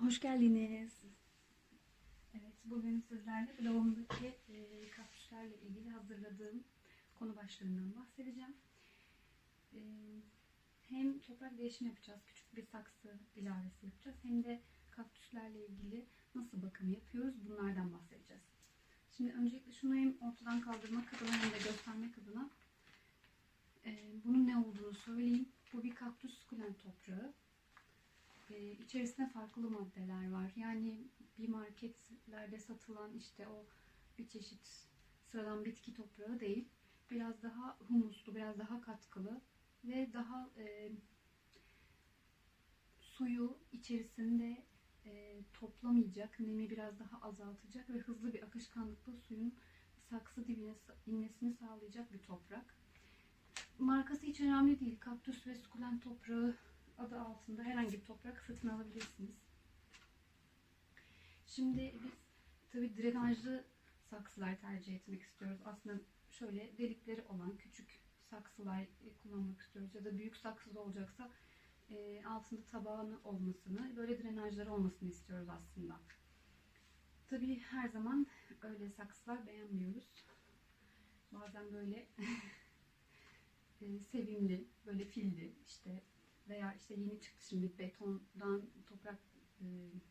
Hoş geldiniz. Evet, bugün sizlerle blogumdaki e, kaktüslerle ilgili hazırladığım konu başlarından bahsedeceğim. E, hem toprak değişimi yapacağız, küçük bir saksı ilavesi yapacağız. Hem de kaktüslerle ilgili nasıl bakım yapıyoruz bunlardan bahsedeceğiz. Şimdi öncelikle şunu hem ortadan kaldırmak adına hem de göstermek adına e, bunun ne olduğunu söyleyeyim. Bu bir kaktüs sukulent toprağı. Ee, içerisinde farklı maddeler var. Yani bir marketlerde satılan işte o bir çeşit sıradan bitki toprağı değil. Biraz daha humuslu, biraz daha katkılı ve daha e, suyu içerisinde e, toplamayacak, nemi biraz daha azaltacak ve hızlı bir akışkanlıkla suyun saksı dibine inmesini sağlayacak bir toprak. Markası hiç önemli değil. Kaktüs ve sukulent toprağı adı altında herhangi bir toprak satın alabilirsiniz. Şimdi biz tabi drenajlı saksılar tercih etmek istiyoruz. Aslında şöyle delikleri olan küçük saksılar kullanmak istiyoruz. Ya da büyük saksıda olacaksa e, altında tabağını olmasını, böyle drenajları olmasını istiyoruz aslında. Tabi her zaman öyle saksılar beğenmiyoruz. Bazen böyle e, sevimli, böyle filli işte veya işte yeni çıktı şimdi betondan toprak e,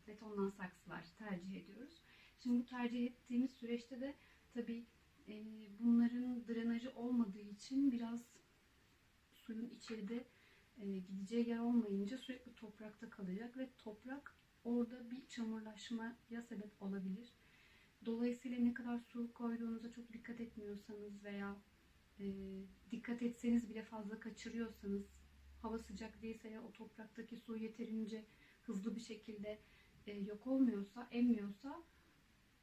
betondan saksılar tercih ediyoruz. Şimdi bu tercih ettiğimiz süreçte de tabii e, bunların drenajı olmadığı için biraz suyun içeride e, gideceği yer olmayınca sürekli toprakta kalacak ve toprak orada bir çamurlaşmaya sebep olabilir. Dolayısıyla ne kadar su koyduğunuza çok dikkat etmiyorsanız veya e, dikkat etseniz bile fazla kaçırıyorsanız hava sıcak değilse ya o topraktaki su yeterince hızlı bir şekilde e, yok olmuyorsa, emmiyorsa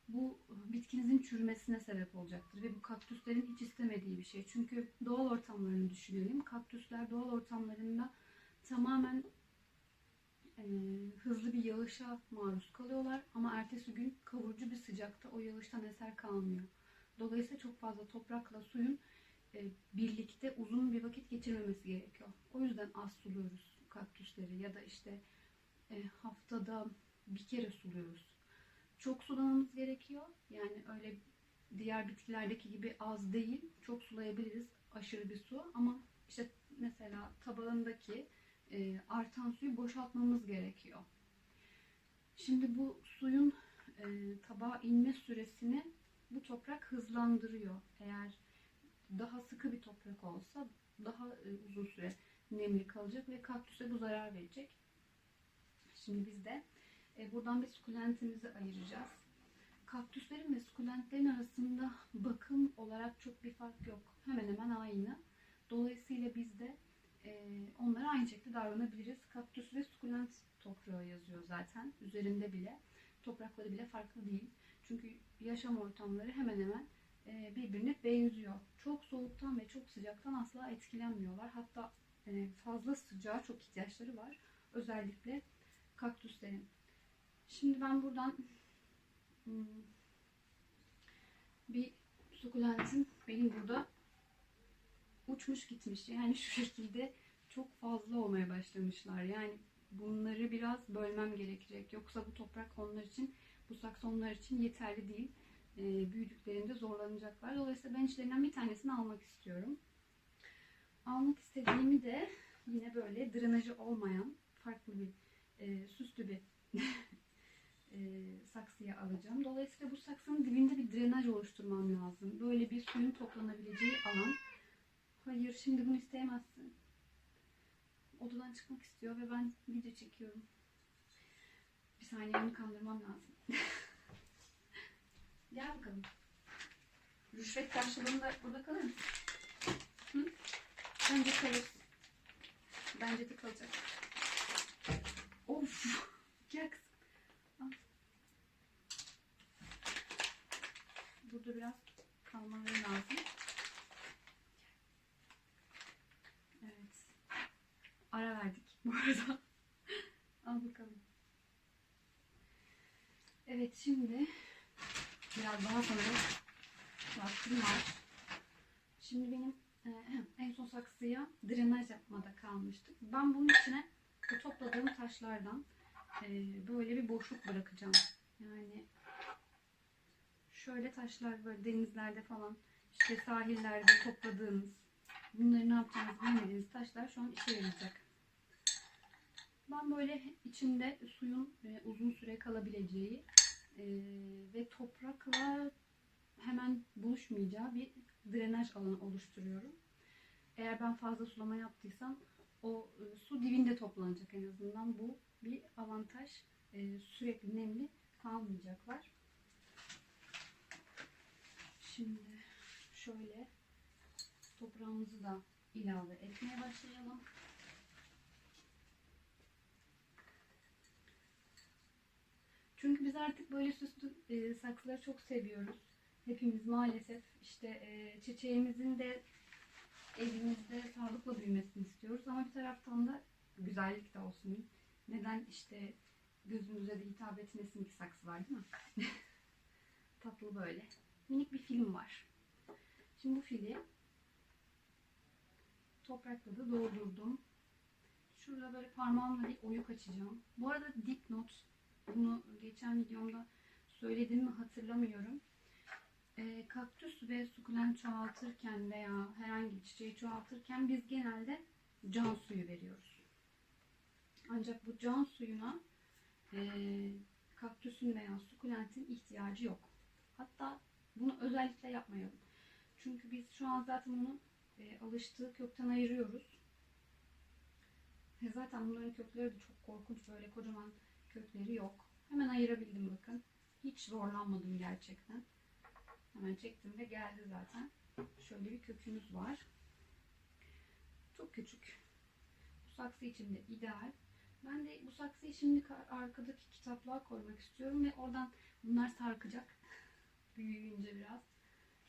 bu bitkinizin çürümesine sebep olacaktır. Ve bu kaktüslerin hiç istemediği bir şey. Çünkü doğal ortamlarını düşünelim. Kaktüsler doğal ortamlarında tamamen e, hızlı bir yağışa maruz kalıyorlar. Ama ertesi gün kavurucu bir sıcakta o yağıştan eser kalmıyor. Dolayısıyla çok fazla toprakla suyun e, birlikte uzun bir vakit geçirmemesi gerekiyor. O yüzden az suluyoruz kaktüsleri ya da işte e, haftada bir kere suluyoruz. Çok sulamamız gerekiyor. Yani öyle diğer bitkilerdeki gibi az değil. Çok sulayabiliriz aşırı bir su ama işte mesela tabağındaki e, artan suyu boşaltmamız gerekiyor. Şimdi bu suyun e, tabağa inme süresini bu toprak hızlandırıyor. Eğer daha sıkı bir toprak olsa daha e, uzun süre nemli kalacak ve kaktüse bu zarar verecek. Şimdi biz de e, buradan bir sukulentimizi ayıracağız. Kaktüslerin ve sukulentlerin arasında bakım olarak çok bir fark yok. Hemen hemen aynı. Dolayısıyla biz de e, onlara aynı şekilde davranabiliriz. Kaktüs ve sukulent toprağı yazıyor zaten. Üzerinde bile. Toprakları bile farklı değil. Çünkü yaşam ortamları hemen hemen birbirine benziyor. Çok soğuktan ve çok sıcaktan asla etkilenmiyorlar. Hatta e, fazla sıcağa çok ihtiyaçları var. Özellikle kaktüslerin. Şimdi ben buradan hmm, bir sukulentin benim burada uçmuş gitmiş. Yani şu şekilde çok fazla olmaya başlamışlar. Yani bunları biraz bölmem gerekecek. Yoksa bu toprak onlar için, bu saksı onlar için yeterli değil e, büyüdüklerinde zorlanacaklar. Dolayısıyla ben içlerinden bir tanesini almak istiyorum. Almak istediğimi de yine böyle drenajı olmayan farklı bir e, süslü bir e, saksıya alacağım. Dolayısıyla bu saksının dibinde bir drenaj oluşturmam lazım. Böyle bir suyun toplanabileceği alan. Hayır şimdi bunu isteyemezsin. Odadan çıkmak istiyor ve ben video çekiyorum. Bir saniye onu kandırmam lazım. Gel bakalım. Rüşvet karşılığında burada kalır mısın? Hı? Bence kalır. Bence de kalacak. Of. Gel kızım. Burada biraz kalmaları lazım. Evet. Ara verdik bu arada. Al bakalım. Evet şimdi Biraz daha sanırım var. Şimdi benim e, en son saksıya drenaj yapmada kalmıştık. Ben bunun içine bu topladığım taşlardan e, böyle bir boşluk bırakacağım. Yani şöyle taşlar böyle denizlerde falan işte sahillerde topladığınız bunları ne yapacağınızı bilmediğiniz taşlar şu an işe yarayacak. Ben böyle içinde suyun e, uzun süre kalabileceği e, ve toprakla hemen buluşmayacağı bir drenaj alanı oluşturuyorum. Eğer ben fazla sulama yaptıysam o e, su dibinde toplanacak en azından. Bu bir avantaj. E, sürekli nemli kalmayacaklar. Şimdi şöyle toprağımızı da ilave etmeye başlayalım. Çünkü biz artık böyle süslü e, saksıları çok seviyoruz. Hepimiz maalesef işte e, çiçeğimizin de evimizde sağlıkla büyümesini istiyoruz ama bir taraftan da güzellik de olsun. Neden işte gözümüze de hitap etmesin ki saksılar değil mi? Tatlı böyle. Minik bir film var. Şimdi bu fili toprakla da doldurdum. Şurada böyle parmağımla bir oyuk açacağım. Bu arada dipnot bunu geçen videomda söyledim mi hatırlamıyorum. E, kaktüs ve sukulent çoğaltırken veya herhangi bir çiçeği çoğaltırken biz genelde can suyu veriyoruz. Ancak bu can suyuna e, kaktüsün veya sukulentin ihtiyacı yok. Hatta bunu özellikle yapmayalım. Çünkü biz şu an zaten onu e, alıştığı kökten ayırıyoruz. E, zaten bunların kökleri de çok korkunç böyle kocaman kökleri yok. Hemen ayırabildim bakın. Hiç zorlanmadım gerçekten. Hemen çektim ve geldi zaten. Şöyle bir kökümüz var. Çok küçük. Bu saksı için de ideal. Ben de bu saksıyı şimdi arkadaki kitaplığa koymak istiyorum ve oradan bunlar sarkacak. Büyüyünce biraz.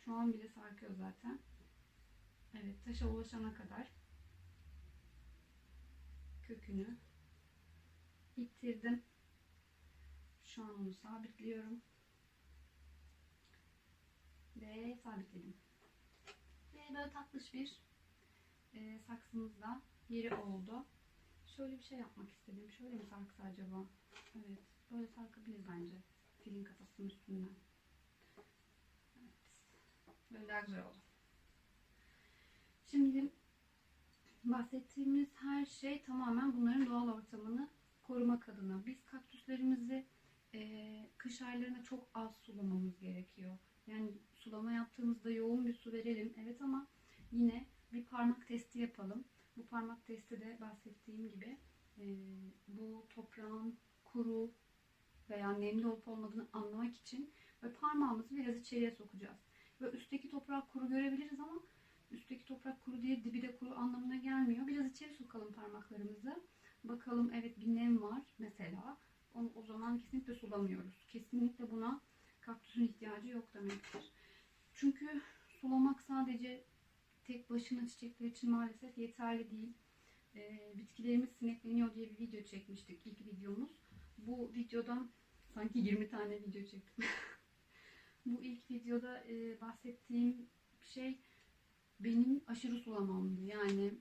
Şu an bile sarkıyor zaten. Evet taşa ulaşana kadar kökünü ittirdim. Şu an onu sabitliyorum. Ve sabitledim. Ve böyle tatlış bir e, saksımızda yeri oldu. Şöyle bir şey yapmak istedim. Şöyle mi sarksa acaba? Evet. Böyle sarkabilir bence. Filin kafasının üstünden. Evet. Böyle daha güzel oldu. Şimdi bahsettiğimiz her şey tamamen bunların doğal ortamını korumak adına. Biz kaktüslerimizi kış aylarında çok az sulamamız gerekiyor. Yani sulama yaptığımızda yoğun bir su verelim. Evet ama yine bir parmak testi yapalım. Bu parmak testi de bahsettiğim gibi e, bu toprağın kuru veya nemli olup olmadığını anlamak için ve parmağımızı biraz içeriye sokacağız. Ve üstteki toprak kuru görebiliriz ama üstteki toprak kuru diye dibi de kuru anlamına gelmiyor. Biraz içeri sokalım parmaklarımızı. Bakalım evet bir nem var mesela. Onu, o zaman kesinlikle sulamıyoruz. Kesinlikle buna kaktüsün ihtiyacı yok demektir. Çünkü sulamak sadece tek başına çiçekler için maalesef yeterli değil. Ee, bitkilerimiz sinekleniyor diye bir video çekmiştik ilk videomuz. Bu videodan sanki 20 tane video çektim. Bu ilk videoda e, bahsettiğim şey benim aşırı sulamamdı. Yani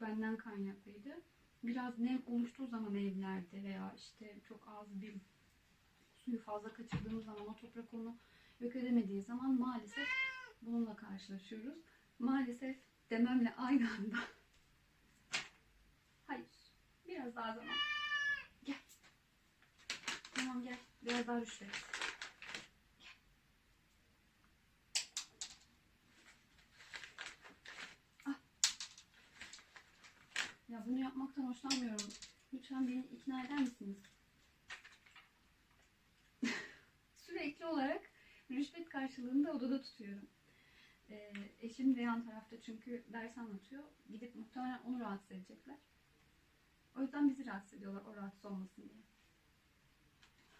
benden kaynaklıydı. Biraz nem oluştuğu zaman evlerde veya işte çok az bir suyu fazla kaçırdığımız zaman o toprak onu yok edemediği zaman maalesef bununla karşılaşıyoruz. Maalesef dememle aynı anda. Hayır. Biraz daha zaman. Gel. Tamam gel. Biraz daha rüşvet. Ah. Ya bunu yapmaktan hoşlanmıyorum. Lütfen beni ikna eder misiniz? Sürekli olarak rüşvet karşılığında odada tutuyorum. Ee, eşim de yan tarafta çünkü ders anlatıyor. Gidip muhtemelen onu rahatsız edecekler. O yüzden bizi rahatsız ediyorlar o rahatsız olmasın diye.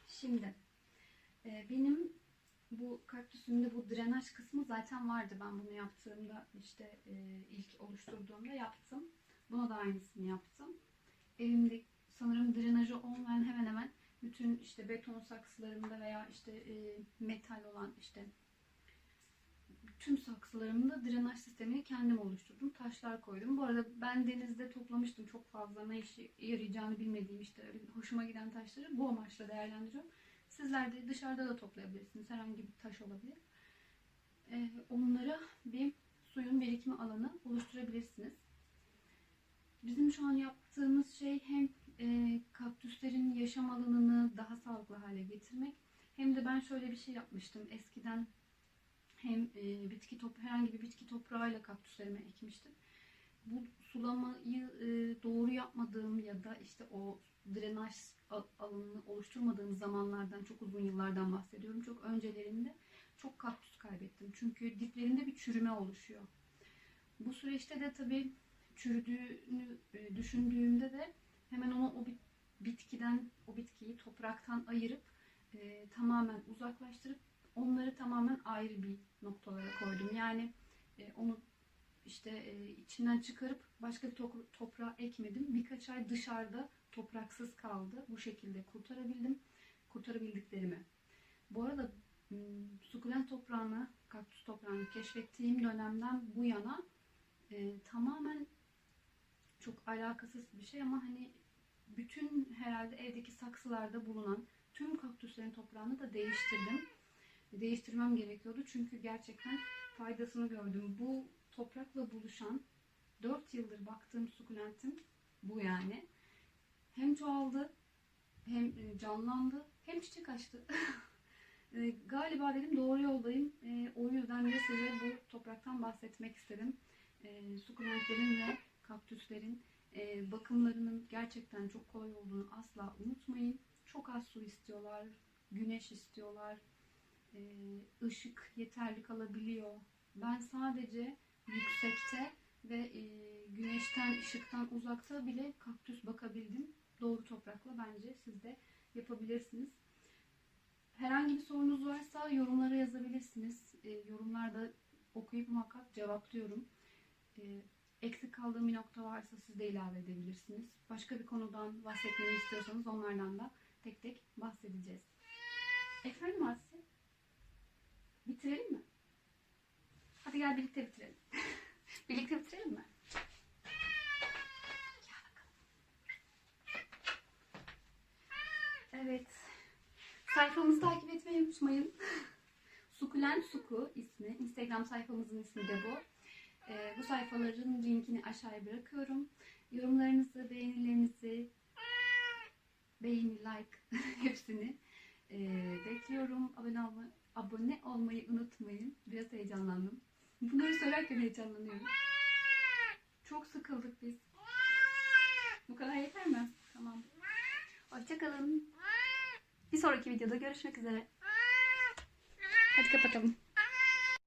Şimdi e, benim bu kaktüsümde bu drenaj kısmı zaten vardı. Ben bunu yaptığımda işte e, ilk oluşturduğumda yaptım. Buna da aynısını yaptım. Evimde sanırım drenajı olmayan hemen hemen bütün işte beton saksılarımda veya işte e, metal olan işte tüm saksılarımda drenaj sistemini kendim oluşturdum. Taşlar koydum. Bu arada ben denizde toplamıştım çok fazla ne işe yarayacağını bilmediğim işte hoşuma giden taşları bu amaçla değerlendiriyorum. Sizler de dışarıda da toplayabilirsiniz. Herhangi bir taş olabilir. Ee, onlara bir suyun birikimi alanı oluşturabilirsiniz. Bizim şu an yaptığımız şey hem e, kaktüslerin yaşam alanını daha sağlıklı hale getirmek hem de ben şöyle bir şey yapmıştım. Eskiden hem e, bitki top herhangi bir bitki toprağıyla kaktüslerime ekmiştim. Bu sulamayı e, doğru yapmadığım ya da işte o drenaj al- alanını oluşturmadığım zamanlardan çok uzun yıllardan bahsediyorum. Çok öncelerinde çok kaktüs kaybettim. Çünkü diplerinde bir çürüme oluşuyor. Bu süreçte de tabii çürüdüğünü e, düşündüğümde de hemen onu o bit- bitkiden o bitkiyi topraktan ayırıp e, tamamen uzaklaştırıp onları tamamen ayrı bir noktalara koydum. Yani e, onu işte e, içinden çıkarıp başka bir to- toprağa ekmedim. Birkaç ay dışarıda topraksız kaldı. Bu şekilde kurtarabildim. Kurtarabildiklerimi. Bu arada sukulent toprağını, kaktüs toprağını keşfettiğim dönemden bu yana e, tamamen çok alakasız bir şey ama hani bütün herhalde evdeki saksılarda bulunan tüm kaktüslerin toprağını da değiştirdim. Değiştirmem gerekiyordu çünkü gerçekten faydasını gördüm. Bu toprakla buluşan 4 yıldır baktığım sukulentim bu yani. Hem çoğaldı hem e, canlandı hem çiçek açtı. E, Galiba dedim doğru yoldayım. E, O yüzden de size bu topraktan bahsetmek istedim. E, Sukulentlerin ve kaktüslerin e, bakımlarının gerçekten çok kolay olduğunu asla unutmayın. Çok az su istiyorlar, güneş istiyorlar, e, ışık yeterli kalabiliyor. Ben sadece yüksekte ve e, güneşten, ışıktan uzakta bile kaktüs bakabildim. Doğru toprakla bence siz de yapabilirsiniz. Herhangi bir sorunuz varsa yorumlara yazabilirsiniz. E, yorumlarda okuyup muhakkak cevaplıyorum. E, eksik kaldığım bir nokta varsa siz de ilave edebilirsiniz. Başka bir konudan bahsetmemi istiyorsanız onlardan da tek tek bahsedeceğiz. Efendim Asya? Bitirelim mi? Hadi gel birlikte bitirelim. birlikte bitirelim mi? Evet. Sayfamızı takip etmeyi unutmayın. Sukulent Suku ismi. Instagram sayfamızın ismi de bu. Ee, bu sayfaların linkini aşağıya bırakıyorum. Yorumlarınızı, beğenilerinizi, beğeni, like hepsini e, bekliyorum. Abone, olma, abone olmayı unutmayın. Biraz heyecanlandım. Bunları söylerken heyecanlanıyorum. Çok sıkıldık biz. Bu kadar yeter mi? Tamam. Hoşçakalın. Bir sonraki videoda görüşmek üzere. Hadi kapatalım.